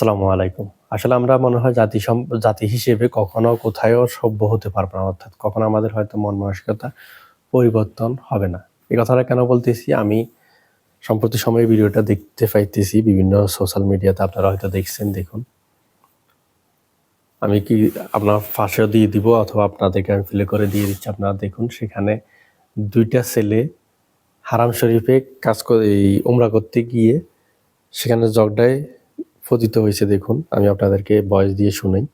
আসসালামু আলাইকুম। আসলে আমরা মনে হয় জাতি জাতি হিসেবে কখনো কোথায়ও সভ্য হতে পারব না, অর্থাৎ কখনো আমাদের হয়তো মন মানসিকতা পরিবর্তন হবে না। এই কথাটা কেন বলতেছি? আমি সম্প্রতি সময়ে ভিডিওটা দেখতে পাইতেছি, বিভিন্ন সোশ্যাল মিডিয়াতে আপনারা হয়তো দেখছেন, দেখুন। আমি কি আপনার ফাঁসেও দিয়ে দিব অথবা আপনাদেরকে আমি ফিলে করে দিয়ে দিচ্ছি? আপনারা দেখুন, সেখানে দুইটা ছেলে হারাম শরীফে কাজ করে, এই উমরা করতে গিয়ে সেখানে জগডায় পতিত হয়েছে, দেখুন। আমি আপনাদেরকে বয়স দিয়ে শুনাই।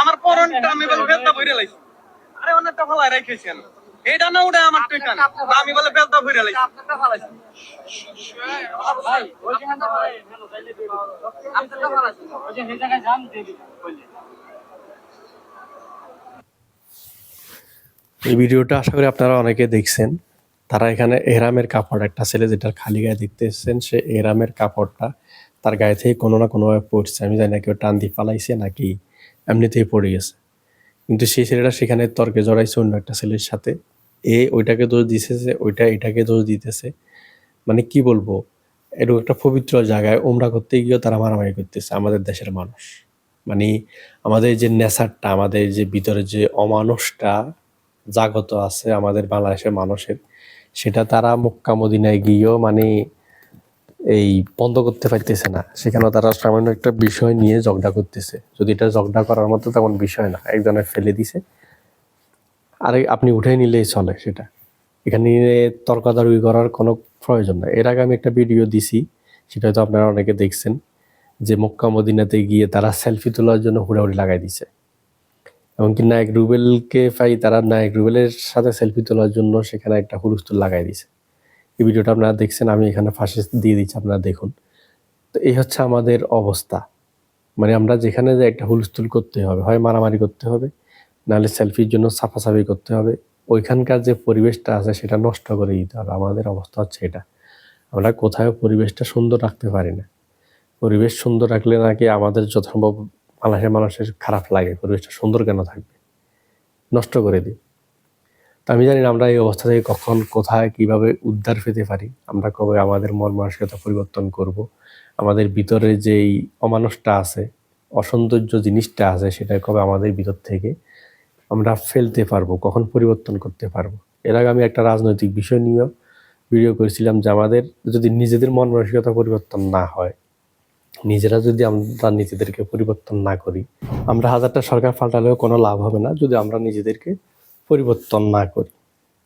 আমার পরনটা আমি বলে লাইছি আরে এটা না আমার পেটা আমি বলে আপনারটা ফালাইছি এই ভিডিওটা আশা করি আপনারা অনেকে দেখছেন। তারা এখানে এহরামের কাপড়, একটা ছেলে যেটার খালি গায়ে দেখতে এসছেন সে এহরামের কাপড়টা তার গায়ে থেকে কোনো না কোনোভাবে পড়ছে। আমি জানি না কেউ টান দিয়ে ফালাইছে নাকি এমনিতেই পড়ে গেছে। কিন্তু সেই ছেলেটা সেখানে তর্কে জড়াইছে অন্য একটা ছেলের সাথে। এ ওইটাকে দোষ দিতেছে ওইটা এটাকে দোষ দিতেছে। মানে কি বলব, এরকম একটা পবিত্র জায়গায় ওমরা করতে গিয়েও তারা মারামারি করতেছে আমাদের দেশের মানুষ। মানে আমাদের যে নেশারটা, আমাদের যে ভিতরে যে অমানুষটা জাগত আছে আমাদের বাংলাদেশের মানুষের, সেটা তারা মক্কা মদিনায় গিয়েও মানে এই বন্ধ করতে পারতেছে না। সেখানে তারা সামান্য একটা বিষয় নিয়ে ঝগড়া করতেছে। যদি এটা ঝগড়া করার মতো তেমন বিষয় না একজনের ফেলে দিছে। আরে, আপনি উঠে নিলেই চলে সেটা। এখানে তর্কাতর্কি করার কোনো প্রয়োজন নাই। এর আগে আমি একটা ভিডিও দিছি, সেটা হয়তো আপনারা অনেকে দেখছেন, যে মক্কা মদিনাতে গিয়ে তারা সেলফি তোলার জন্য হুড়াহুড়ি লাগাই দিছে। এমনকি নায়ক রুবেলকে পাই, তারা নায়ক রুবেলের সাথে সেলফি তোলার জন্য সেখানে একটা হুলস্থুল লাগাই দিছে। এই ভিডিওটা আপনারা দেখছেন, আমি এখানে ফাঁসে দিয়ে দিচ্ছি, আপনারা দেখুন। তো এই হচ্ছে আমাদের অবস্থা। মানে আমরা যেখানে যে একটা হুলস্থুল করতে হবে, হয় মারামারি করতে হবে, নাহলে সেলফির জন্য সাফাসাফি করতে হবে। ওইখানকার যে পরিবেশটা আছে সেটা নষ্ট করে দিতে হবে। আমাদের অবস্থা হচ্ছে এটা। আমরা কোথাও পরিবেশটা সুন্দর রাখতে পারি না। পরিবেশ সুন্দর রাখলে নাকি আমাদের যথাসম্ভব বাংলাদেশের মানুষের খারাপ লাগে। পরিবেশটা সুন্দর কেন থাকবে? নষ্ট করে দিই। তো আমি জানি না আমরা এই অবস্থা থেকে কখন, কোথায়, কীভাবে উদ্ধার পেতে পারি। আমরা কবে আমাদের মন মানসিকতা পরিবর্তন করব। আমাদের ভিতরে যেই অমানুষটা আছে, অসৌন্দর্য জিনিসটা আছে, সেটা কবে আমাদের ভিতর থেকে আমরা ফেলতে পারব, কখন পরিবর্তন করতে পারব। এর আগে আমি একটা রাজনৈতিক বিষয় নিয়েও ভিডিও করেছিলাম যে আমাদের যদি নিজেদের মন মানসিকতা পরিবর্তন না হয়, নিজেরা যদি আমরা নিজেদেরকে পরিবর্তন না করি, আমরা হাজারটা সরকার পাল্টালেও কোনো লাভ হবে না যদি আমরা নিজেদেরকে পরিবর্তন না করি।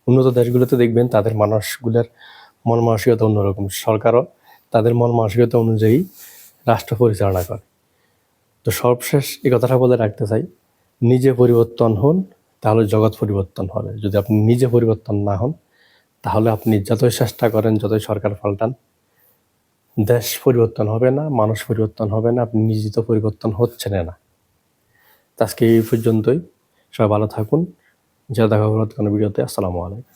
উন্নত দেশগুলোতে দেখবেন তাদের মানুষগুলোর মন মানসিকতা অন্যরকম। সরকারও তাদের মন মানসিকতা অনুযায়ী রাষ্ট্র পরিচালনা করে। তো সর্বশেষ এই কথাটা বলে রাখতে চাই নিজে পরিবর্তন হন, তাহলে জগৎ পরিবর্তন হবে। যদি আপনি নিজে পরিবর্তন না হন, তাহলে আপনি যতই চেষ্টা করেন, যতই সরকার পাল্টান, দেশ পরিবর্তন হবে না, মানুষ পরিবর্তন হবে না, আপনি নিজে তো পরিবর্তন হচ্ছেন না। আজকে এই পর্যন্তই। সবাই ভালো থাকুন। যা দেখা কোনো ভিডিওতে। আসসালামু আলাইকুম।